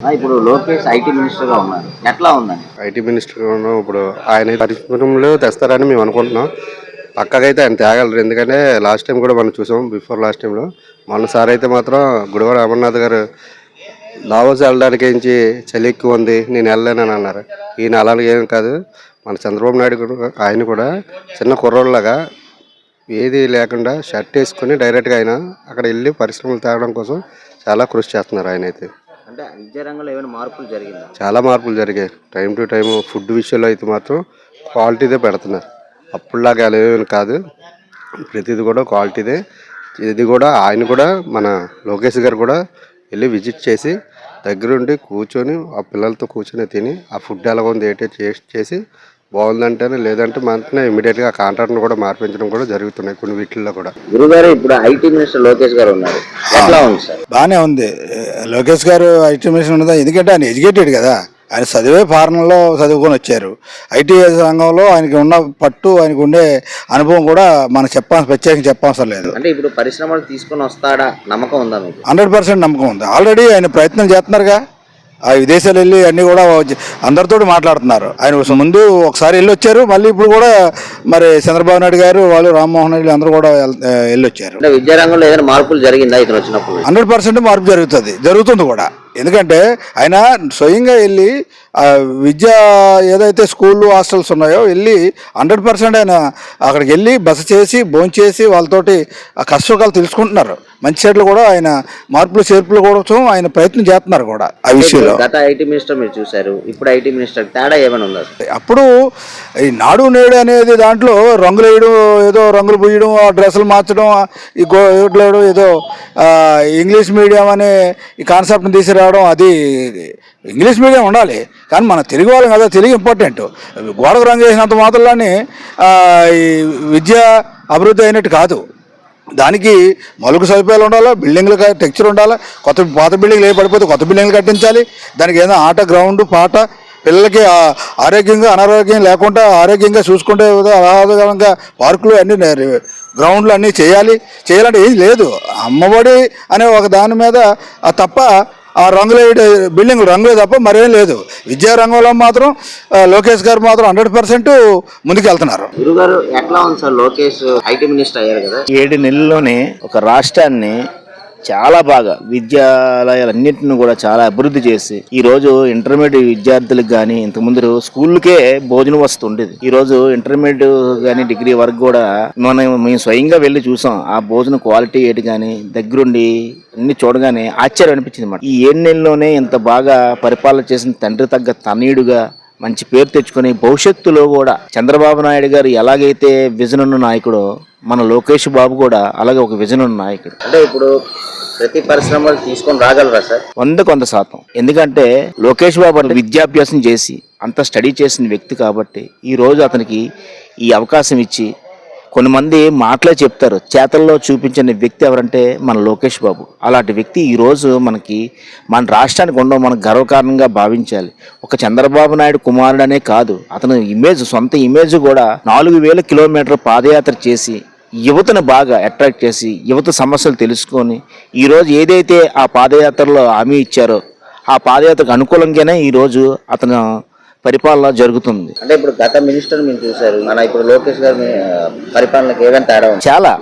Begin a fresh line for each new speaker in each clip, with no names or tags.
ఇప్పుడు లోకేష్ ఐటీ మినిస్టర్గా ఉన్నారు. ఎట్లా
ఐటీ మినిస్టర్ ఉన్నాం. ఇప్పుడు ఆయన పరిశ్రమలు తెస్తారని మేము అనుకుంటున్నాం. పక్కకైతే ఆయన తేగలరు. ఎందుకంటే లాస్ట్ టైం కూడా మనం చూసాం బిఫోర్ లాస్ట్ టైంలో. మొన్న సార్ అయితే మాత్రం గుడివాడ అమర్నాథ్ గారు దావోస్ వెళ్ళడానికి ఏంచి చలి ఎక్కువ ఉంది నేను వెళ్ళలేనని అన్నారు. ఈయన అలాగే ఏం కాదు. మన చంద్రబాబు నాయుడు ఆయన కూడా చిన్న కుర్రోళ్ళలాగా ఏది లేకుండా షర్ట్ వేసుకొని డైరెక్ట్గా ఆయన అక్కడ వెళ్ళి పరిశ్రమలు తేవడం కోసం చాలా కృషి చేస్తున్నారు ఆయన అయితే.
అంటే విద్యా రంగంలో ఏమైనా మార్పులు జరిగిందా?
చాలా మార్పులు జరిగాయి. టైం టు టైం ఫుడ్ విషయంలో అయితే మాత్రం క్వాలిటీదే పెడుతున్నారు. అప్పుడులాగా అలా ఏమీ కాదు. ప్రతిది కూడా క్వాలిటీదే ఇది కూడా ఆయన కూడా మన లోకేష్ గారు కూడా వెళ్ళి విజిట్ చేసి దగ్గరుండి కూర్చొని ఆ పిల్లలతో కూర్చొని తిని ఆ ఫుడ్ ఎలా ఉంది ఏంటో టేస్ట్ చేసి బాగుందంటేనే లేదంటే మాత్రమే ఇమీడియట్గా ఆ కాంట్రాక్ట్ని కూడా మార్పించడం కూడా జరుగుతున్నాయి కొన్ని వీటిల్లో కూడా.
గురుగారు ఇప్పుడు ఐటీ మినిస్టర్ లోకేష్ గారు ఉన్నారు. ఎట్లా ఉంది సార్?
బాగానే ఉంది. లోకేష్ గారు ఐటీ మినిస్టర్ ఉన్నదా? ఎందుకంటే ఆయన ఎడ్యుకేటెడ్ కదా. ఆయన చదివే ఫారెన్లో చదువుకొని వచ్చారు. ఐటీ రంగంలో ఆయనకి ఉన్న పట్టు ఆయనకు ఉండే అనుభవం కూడా మనకు చెప్పాల్సిన ప్రత్యేకంగా చెప్పవసరం లేదు.
అంటే ఇప్పుడు పరిశ్రమలు తీసుకొని వస్తాడా నమ్మకం ఉందా
హండ్రెడ్ పర్సెంట్ నమ్మకం ఉంది. ఆల్రెడీ ఆయన ప్రయత్నం చేస్తున్నారుగా. ఆ విదేశాలు వెళ్ళి అన్నీ కూడా అందరితో మాట్లాడుతున్నారు. ఆయన ముందు ఒకసారి వెళ్ళి వచ్చారు మళ్ళీ ఇప్పుడు కూడా మరి చంద్రబాబు నాయుడు గారు వాళ్ళు రామ్మోహన్ రెడ్డి అందరూ కూడా వెళ్- వెళ్ళి వచ్చారు
అంటే విద్యా రంగంలో ఏదైనా మార్పులు జరిగిందా ఇతను వచ్చినప్పుడు?
హండ్రెడ్ పర్సెంట్ మార్పు జరుగుతుంది జరుగుతుంది కూడా. ఎందుకంటే ఆయన స్వయంగా వెళ్ళి విద్య ఏదైతే స్కూళ్ళు హాస్టల్స్ ఉన్నాయో వెళ్ళి హండ్రెడ్ పర్సెంట్ ఆయన అక్కడికి వెళ్ళి బస చేసి భోంచేసి వాళ్ళతోటి ఆ కష్టసుఖాలు తెలుసుకుంటున్నారు మంచి చెట్లు కూడా ఆయన మార్పులు చేర్పులు కోసం ఆయన ప్రయత్నం చేస్తున్నారు కూడా ఆ విషయంలో
గత ఐటీ మినిస్టర్ మీరు చూశారు ఇప్పుడు ఐటీ మినిస్టర్ తేడా ఏమైనా ఉందా?
అప్పుడు ఈ నాడు నేడు అనేది దాంట్లో రంగులు వేయడం ఏదో రంగులు పూయడం ఆ డ్రెస్సులు మార్చడం ఈ గో ఏదో ఇంగ్లీష్ మీడియం అనే ఈ కాన్సెప్ట్ని తీసుకురావడం అది ఇంగ్లీష్ మీడియం ఉండాలి. కానీ మన తెలుగు వాళ్ళం కదా తెలుగు ఇంపార్టెంట్ గోడకు రంగు వేసినంత మాత్రంలోనే ఈ విద్య అభివృద్ధి అయినట్టు కాదు. దానికి మౌలిక సదుపాయాలు ఉండాలా బిల్డింగ్లు టెక్చర్ ఉండాలా కొత్త పాత బిల్డింగ్లు ఏ పడిపోతే కొత్త బిల్డింగ్లు కట్టించాలి. దానికి ఏదైనా ఆట గ్రౌండ్ పాట పిల్లలకి ఆరోగ్యంగా అనారోగ్యం లేకుండా ఆరోగ్యంగా చూసుకుంటే ఆహ్లాదకరంగా పార్కులు అన్ని గ్రౌండ్లు అన్నీ చేయాలి. చేయాలంటే ఏది లేదు. అమ్మఒడి అనే ఒక దాని మీద తప్ప ఆ రంగులు బిల్డింగ్ రంగులే తప్ప మరేం లేదు. విద్యా రంగంలో మాత్రం లోకేష్ గారు మాత్రం హండ్రెడ్ పర్సెంట్ ముందుకెళ్తున్నారు.
గురుగారు ఎట్లా ఉంది సార్ లోకేష్ ఐటీ మినిస్టర్ అయ్యారు కదా?
ఏడు నెలల్లోనే ఒక రాష్ట్రాన్ని చాలా బాగా విద్యాలయాలన్నింటిని కూడా చాలా అభివృద్ధి చేసి ఈ రోజు ఇంటర్మీడియట్ విద్యార్థులకు కానీ ఇంతకుముందు స్కూల్కే భోజనం వస్తు ఉండేది ఈ రోజు ఇంటర్మీడియట్ కానీ డిగ్రీ వరకు కూడా మనం మేము స్వయంగా వెళ్ళి చూసాం. ఆ భోజన క్వాలిటీ ఏంటి కానీ దగ్గరుండి అన్ని చూడగానే ఆశ్చర్యం అనిపించింది అన్నమాట ఈ ఏడు నెలలోనే ఇంత బాగా పరిపాలన చేసిన తండ్రి తగ్గ తనయుడుగా మంచి పేరు తెచ్చుకొని భవిష్యత్తులో కూడా చంద్రబాబు నాయుడు గారు ఎలాగైతే విజన్ ఉన్న నాయకుడో మన లోకేష్ బాబు కూడా అలాగే ఒక విజన్ ఉన్న నాయకుడు.
అంటే ఇప్పుడు ప్రతి పరిశ్రమలు తీసుకొని రాగలరా సార్?
వంద కొంత శాతం. ఎందుకంటే లోకేష్ బాబు అంటే విద్యాభ్యాసం చేసి అంత స్టడీ చేసిన వ్యక్తి కాబట్టి ఈ రోజు అతనికి ఈ అవకాశం ఇచ్చి కొంతమంది మాటలే చెప్తారు. చేతల్లో చూపించిన వ్యక్తి ఎవరంటే మన లోకేష్ బాబు. అలాంటి వ్యక్తి ఈరోజు మనకి మన రాష్ట్రానికి ఉండవు మనకు గర్వకారణంగా భావించాలి. ఒక చంద్రబాబు నాయుడు కుమారుడనే కాదు. అతను ఇమేజ్ సొంత ఇమేజ్ కూడా నాలుగు వేల కిలోమీటర్ పాదయాత్ర చేసి యువతను బాగా అట్రాక్ట్ చేసి యువత సమస్యలు తెలుసుకొని ఈరోజు ఏదైతే ఆ పాదయాత్రలో హామీ ఇచ్చారో ఆ పాదయాత్రకు అనుకూలంగానే ఈరోజు అతను పరిపాలన జరుగుతుంది.
అంటే ఇప్పుడు గత మినిస్టర్ మీరు చూశారు. మన ఇప్పుడు లోకేష్ గారి పరిపాలనకి ఏమైనా తేడా
చాలా.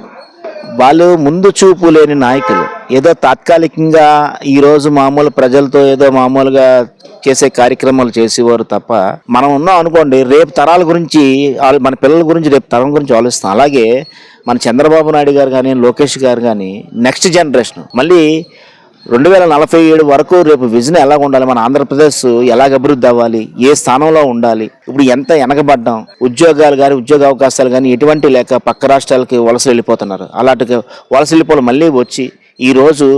వాళ్ళు ముందు చూపు లేని నాయకులు. ఏదో తాత్కాలికంగా ఈరోజు మామూలు ప్రజలతో ఏదో మామూలుగా చేసే కార్యక్రమాలు చేసేవారు తప్ప మనం ఉన్నాం అనుకోండి రేపు తరాల గురించి మన పిల్లల గురించి రేపు తరం గురించి ఆలోచిస్తాం. అలాగే మన చంద్రబాబు నాయుడు గారు కానీ లోకేష్ గారు కానీ నెక్స్ట్ జనరేషన్ మళ్ళీ రెండు వేల నలభై ఏడు వరకు రేపు విజన్ ఎలా ఉండాలి? మన ఆంధ్రప్రదేశ్ ఎలాగ అభివృద్ధి అవ్వాలి? ఏ స్థానంలో ఉండాలి? ఇప్పుడు ఎంత వెనకబడ్డాం ఉద్యోగాలు కానీ ఉద్యోగ అవకాశాలు కానీ ఎటువంటి లేక పక్క రాష్ట్రాలకి వలస వెళ్ళిపోతున్నారు. అలాంటి వలస వెళ్ళిపోవడం మళ్ళీ వచ్చి ఈరోజు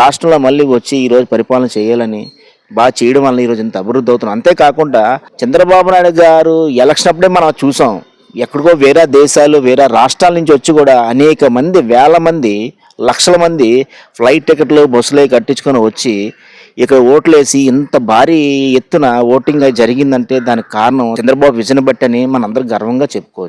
రాష్ట్రంలో మళ్ళీ వచ్చి ఈ రోజు పరిపాలన చేయాలని బాగా చేయడం వల్ల ఈరోజు ఇంత అభివృద్ధి అవుతున్నాం అంతేకాకుండా చంద్రబాబు నాయుడు గారు ఎలక్షన్ అప్పుడే మనం చూసాం. ఎక్కడికో వేరే దేశాలు వేరే రాష్ట్రాల నుంచి వచ్చి కూడా అనేక మంది వేల మంది లక్షల మంది ఫ్లైట్ టికెట్లు బస్సులే కట్టించుకొని వచ్చి ఇక్కడ ఓట్లేసి ఇంత భారీ ఎత్తున ఓటింగ్ జరిగిందంటే దానికి కారణం చంద్రబాబు విజన్ బట్టి అని మనందరం గర్వంగా చెప్పుకోవచ్చు.